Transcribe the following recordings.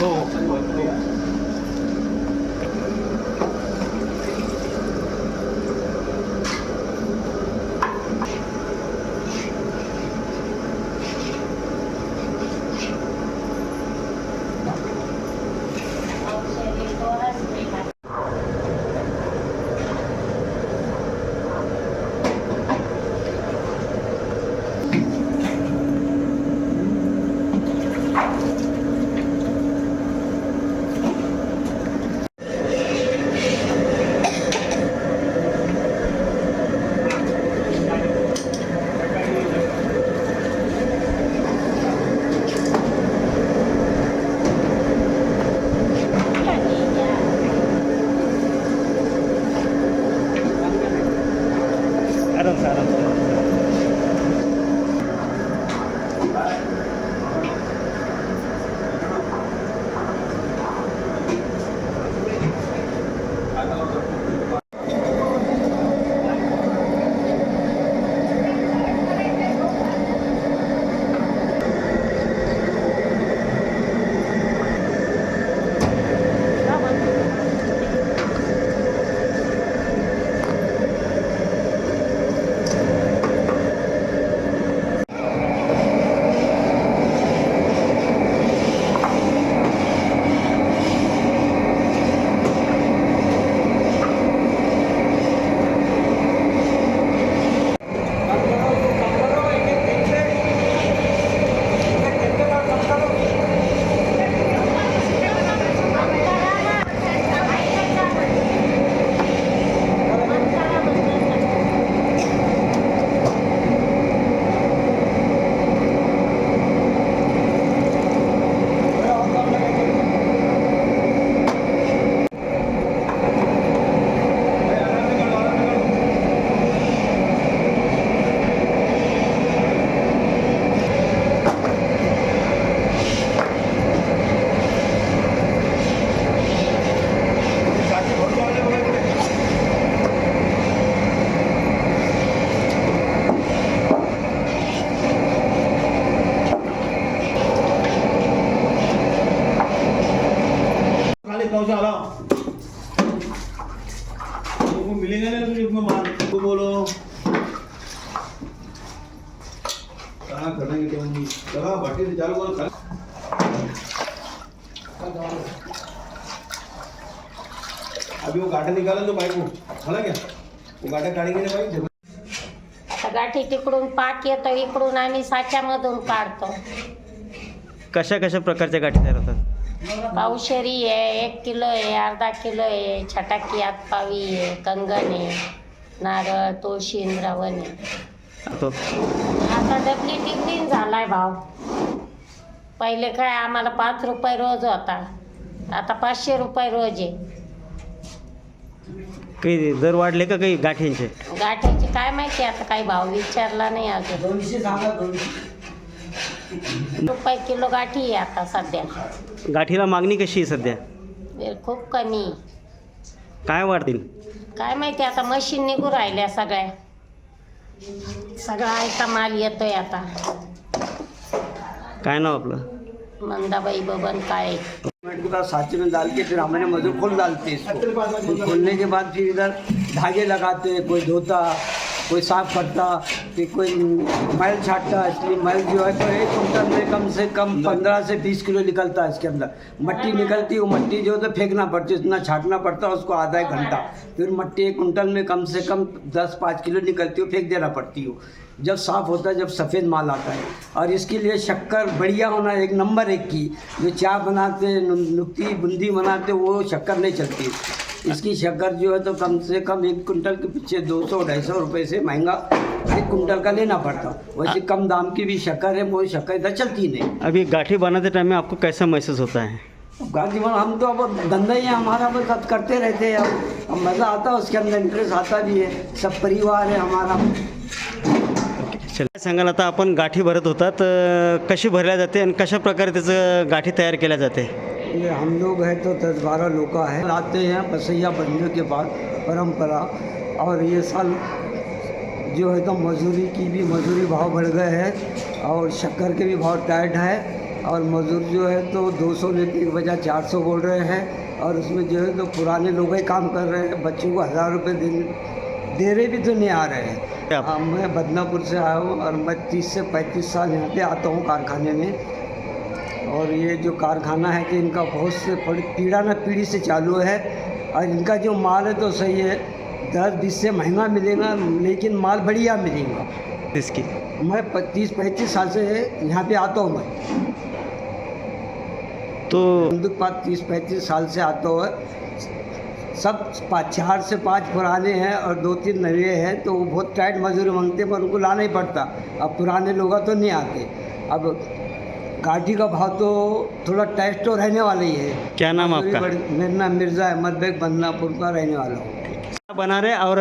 खाली चला चालू करो खा- अभी वो गाठे निकाला बाइक खड़ा क्या? वो आता गाठी तिकडून पाक येतो इकडून आम्ही साच्यामधून काढतो. कशा कशा प्रकारच्या गाठी तयार होतात? पावशेरी आहे एक किलो आहे अर्धा किलो आहे छटाकी आतपावी आहे कंगन आहे नारळ तुळशी इंद्रावण आहे. आता डबली टिफिन झालाय भाव. पहिले काय आम्हाला पाच रुपये रोज होता. आता पाचशे रुपये रोज आहे. काही दर वाढले का काही गाठींचे? गाठ्याची काय माहिती आता काही भाव विचारला नाही अजून. रुपये किलो गाठी आहे आता सध्या. गाठीला मागणी कशी आहे सध्या? वेळ खूप कमी. आहे. काय वाढतील? काय माहिती आता मशीन निघू राहिल्या सगळ्या. सगळा आयता माल येतोय आता. काय नाव आपलं? मंदाबाई बबन काय सीमेंट के बाद साँचे में डाल के फिर हमारे मजदूर खोल डालते हैं इसको फिर खोलने के बाद फिर इधर धागे लगाते कोई धोता कोई साफ करता फिर कोई मैल छाटता इसलिए मैल जो है तो एक कुंटल में कम से कम पंद्रह से बीस किलो निकलता है इसके अंदर। मट्टी निकलती है। वो मट्टी जो है तो फेंकना पड़ती है इतना छाटना पड़ता है उसको आधा एक घंटा। फिर मट्टी एक कुंटल में कम से कम दस पाँच किलो निकलती है फेंक देना पड़ती है। जब साफ होता है जब सफ़ेद माल आता है। और इसके लिए शक्कर बढ़िया होना एक नंबर एक की। जो चाय बनाते नुक्ती बूंदी बनाते वो शक्कर नहीं चलती। इसकी शक्कर जो है तो कम से कम एक कुंटल के पीछे दो सौ ढाई सौ रुपये से महंगा एक कुंटल का लेना पड़ता वैसे कम दाम की भी शक्कर है वो शक्कर इधर चलती नहीं। अभी गाठी बनाते टाइम में आपको कैसा महसूस होता है? गांधी जीवन हम तो अब धंधा ही है हमारा बस करते रहते हैं। अब मज़ा आता है उसके अंदर इंटरेस्ट आता भी है। सब परिवार है हमारा। सांगाल आता आपण गाठी भरत होता तर कशी भरल्या जाते आणि कशा प्रकारे त्याचं गाठी तयार केल्या जाते? ये हम लोग हैं तो दस बारह लोग का है। लाते हैं बसैया बनने के बाद परंपरा और ये साल जो है तो मजदूरी की भी मजदूरी भाव बढ़ गए हैं और शक्कर के भी भाव टाइट है और मजदूर जो है तो 200 लेके की बजाय 400 बोल रहे हैं और उसमें जो है तो पुराने लोग ही काम कर रहे हैं। बच्चों को हज़ार रुपये दे दे रहे भी तो नहीं आ रहे हैं। हाँ, मैं बदनापुर से आया हूँ और मैं तीस से पैंतीस साल यहाँ पे आता हूँ कारखाने में। और ये जो कारखाना है कि इनका बहुत से पीड़ा न पीढ़ी से चालू है और इनका जो माल है तो सही है। दस बीस से महँगा मिलेगा लेकिन माल बढ़िया मिलेगा। इसकी मैं पच्चीस पैंतीस साल से यहाँ पे आता हूँ मैं। तो बंदूक पात तीस पैंतीस साल से आता हूँ। सब पा- चार से पाँच पुराने हैं और दो तीन नए हैं तो वो बहुत टाइट मजदूरी मांगते हैं पर उनको लाना ही पड़ता। अब पुराने लोग तो नहीं आते। अब गाड़ी का भाव तो थोड़ा टाइट तो रहने वाला ही है। क्या नाम आपका? मेरा नाम मिर्ज़ा अहमद बेग बदनापुर का रहने वाला हूँ। क्या बना रहे और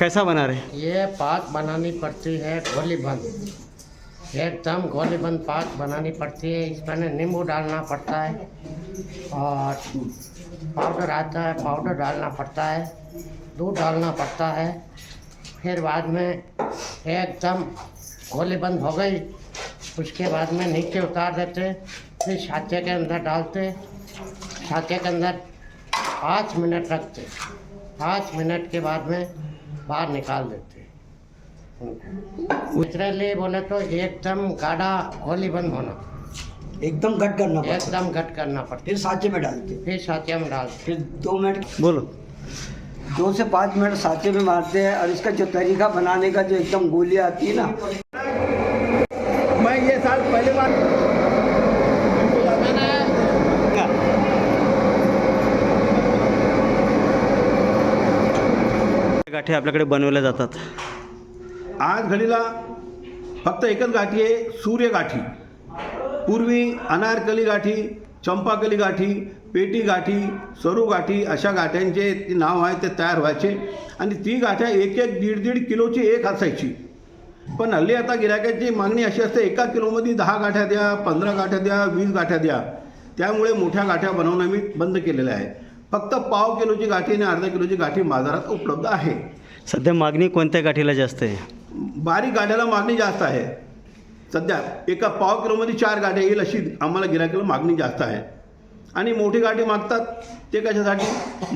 कैसा बना रहे? ये पाक बनानी पड़ती है गोली बंद। एकदम गोली बंद पाक बनानी पड़ती है। इसमें नींबू डालना पड़ता है और पाउडर आता है पाउडर डालना पड़ता है दूध डालना पड़ता है। फिर बाद में एकदम गोली बंद हो गई। उसके बाद में नीचे उतार देते फिर छाते के अंदर डालते छाते के अंदर पाँच मिनट रखते पाँच मिनट के बाद में बाहर निकाल देते। नेचुरली बोले तो एकदम गाढ़ा गोली बंद होना। एकदम घट करना एकदम घट करना पड़ता। फिर सांचे में डालते। फिर साथिया में डालते। फिर दो मिनट। बोलो। दो से पाँच मिनट सांचे में मारते हैं और इसका जो तरीका बनाने का जो एकदम गोली आती है ना साल पहले बार. गाठी आपल्याकडे बनवल्या जातात. आज घडीला फक्त एकच गाठी आहे सूर्य गाठी. पूर्वी अनारकली गाठी चंपाकली गाठी पेटी गाठी सरू गाठी अशा गाठ्यांचे ते नाव आहे ते तयार व्हायचे आणि ती गाठ्या एक एक दीड दीड किलोची एक असायची. पण हल्ली आता गिरायकाची मागणी अशी असते एका किलोमध्ये दहा गाठ्या द्या पंधरा गाठ्या द्या वीस गाठ्या द्या. त्यामुळे मोठ्या गाठ्या बनवणं मी बंद केलेलं आहे. फक्त पाव किलोची गाठी आणि अर्धा किलोची गाठी बाजारात उपलब्ध आहे. सध्या मागणी कोणत्या गाठीला जास्त आहे? बारीक गाड्याला मागणी जास्त आहे. सध्या एका पाव किलोमध्ये चार गाड्या येईल अशी आम्हाला गिरायकाला मागणी जास्त आहे. आणि मोठी गाडी मागतात ते कशासाठी?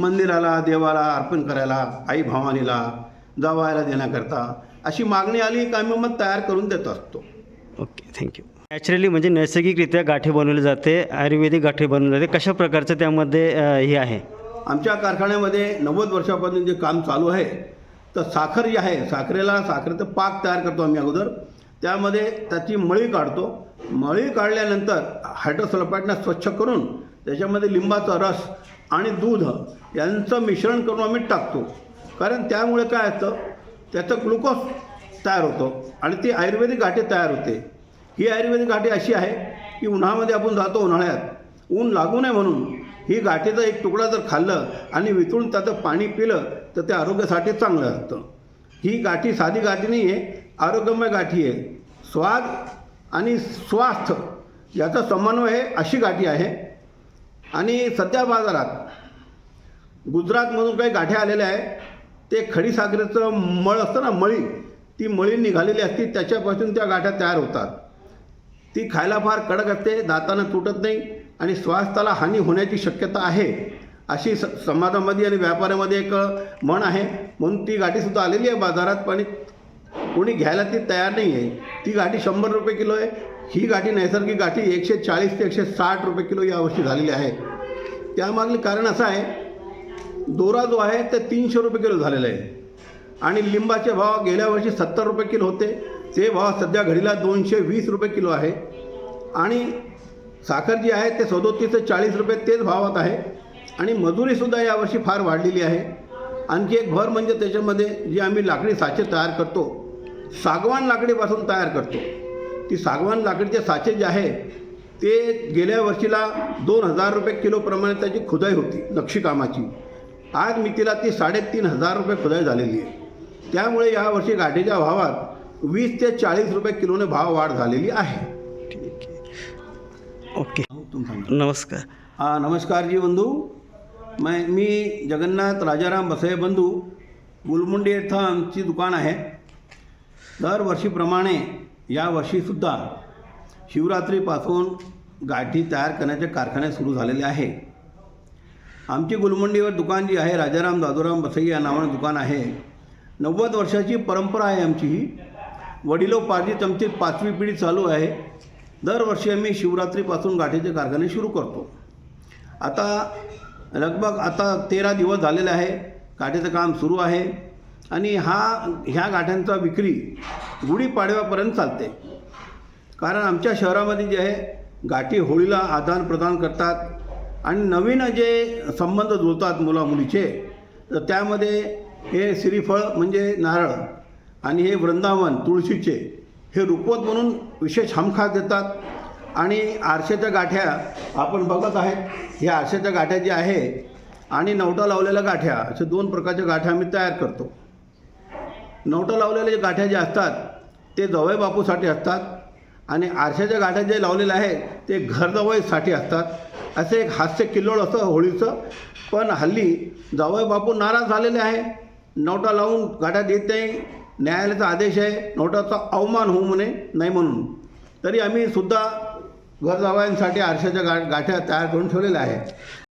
मंदिराला देवाला अर्पण करायला आई भवानीला जवायला देण्याकरता. अशी मागणी आली की आम्ही मग तयार करून देत असतो. ओके थँक्यू नॅचरली म्हणजे नैसर्गिकरित्या गाठी बनवली जाते आयुर्वेदिक गाठी बनवली जाते. कशा प्रकारचं त्यामध्ये हे आहे? आमच्या कारखान्यामध्ये नव्वद वर्षापासून जे काम चालू आहे तर साखर जी आहे साखरेला साखरेचं पाक तयार करतो आम्ही अगोदर. त्यामध्ये त्याची मळी काढतो. मळी काढल्यानंतर हायड्रोसल्फाईडनं स्वच्छ करून त्याच्यामध्ये लिंबाचा रस आणि दूध यांचं मिश्रण करून आम्ही टाकतो. कारण त्यामुळे काय असतं त्याचं ग्लुकोज तयार होतो. आणि ती आयुर्वेदिक गाठी तयार होते. ही आयुर्वेदिक गाठी अशी आहे की उन्हामध्ये आपण जातो उन्हाळ्यात. ऊन लागू नये म्हणून ही गाठीचा एक तुकडा जर खाल्लं आणि वितळून त्याचं पाणी पिलं तर ते आरोग्यासाठी चांगलं असतं. ही गाठी साधी गाठी नाही आहे आरोग्यमय गाठी आहे. स्वाद आणि स्वास्थ्य याचा समन्वय आहे अशी गाठी आहे. आणि सध्या बाजारात गुजरातमधून काही गाठ्या आलेल्या आहे ते खडीसाखरेचं मळ असतं ना मळी ती मळी निघालेली असती त्याच्यापासून त्या गाठ्या तयार होतात. ती खायला फार कडक असते दातानं तुटत नाही आणि स्वास्थ्याला हानी होण्याची शक्यता आहे. अशी स समाजामध्ये आणि व्यापारामध्ये एक म्हण आहे. म्हणून ती गाठीसुद्धा आलेली आहे बाजारात पण कोणी घ्यायला ती तयार नाही आहे. ती गाठी शंभर रुपये किलो आहे. ही गाठी नैसर्गिक गाठी एकशे चाळीस ते एकशे साठ रुपये किलो यावर्षी झालेली आहे. त्यामागले कारण असं आहे दोरा जो आहे ते तीनशे रुपये किलो झालेला आहे. आणि लिंबाचे भाव गेल्या वर्षी सत्तर रुपये किलो होते. ते भाव सध्या घडीला दोनशे वीस रुपये किलो आहे. आणि साखर जी आहे ते सदोतीस ते चाळीस रुपये तेच भावात आहे. आणि मजुरीसुद्धा यावर्षी फार वाढलेली आहे. आणखी एक भर म्हणजे त्याच्यामध्ये जी आम्ही लाकडी साचे तयार करतो सागवान लाकडीपासून तयार करतो. ती सागवान लाकडीचे साचे जे आहे ते गेल्या वर्षीला दोन हजार रुपये किलोप्रमाणे त्याची खुदाई होती नक्षीकामाची. आज मी तिला ती साडेतीन हजार रुपये खुदाई झालेली आहे. त्यामुळे यावर्षी गाठीच्या भावात वीस ते चाळीस रुपये किलोने भाव वाढ झालेली आहे. ओके. नमस्कार. हाँ नमस्कार जी बंधु. मैं मी जगन्नाथ राजाराम बसय बंधू. गुलमुंडी येथं आमची दुकान आहे. दरवर्षीप्रमाणे यावर्षीसुद्धा शिवरात्रीपासून गाठी तयार करण्याचे कारखाने सुरू झालेले आहे. आमची गुलमंडीवर दुकान जी आहे राजाराम दादूराम बसई या नावानं दुकान आहे. नव्वद वर्षाची परंपरा आहे आमची ही. वडिलोपार्जित आमची पाचवी पिढी चालू आहे. दरवर्षी आम्ही शिवरात्रीपासून गाठीचे कारखाने सुरू करतो. आता लगभग आता तेरा दिवस झालेले आहे. गाठीचं काम सुरू आहे. आणि हा ह्या गाठ्यांचा विक्री गुढीपाडव्यापर्यंत चालते. कारण आमच्या शहरामध्ये जे आहे गाठी होळीला आदान प्रदान करतात. आणि नवीन जे संबंध जुळतात मुलामुलीचे तर त्यामध्ये हे श्रीफळ म्हणजे नारळ आणि हे वृंदावन तुळशीचे हे रुपवत म्हणून विशेष हमखास देतात. आणि आरशाच्या गाठ्या आपण बघत आहेत. हे आरशाच्या गाठ्या जे आहे आणि नवटा लावलेल्या गाठ्या अशा दोन प्रकारच्या गाठ्या आम्ही तयार करतो. नवटा लावलेल्या जे गाठ्या ज्या असतात ते जवळ बापूसाठी असतात. आणि आरशाच्या गाठ्या जे लावलेलं आहेत ते घरजवळसाठी असतात. असे एक हास्य किल्लोळ असं होळीचं. पण हल्ली जावई बापू नाराज झालेले आहे. नोटा लावून गाठ्या देत नाही. न्यायालयाचा आदेश आहे. नोटाचा अवमान होऊ म्हणे नाही म्हणून. तरी आम्ही सुद्धा घरजावयांसाठी आरशाच्या गा गाठ्या तयार करून ठेवलेल्या आहे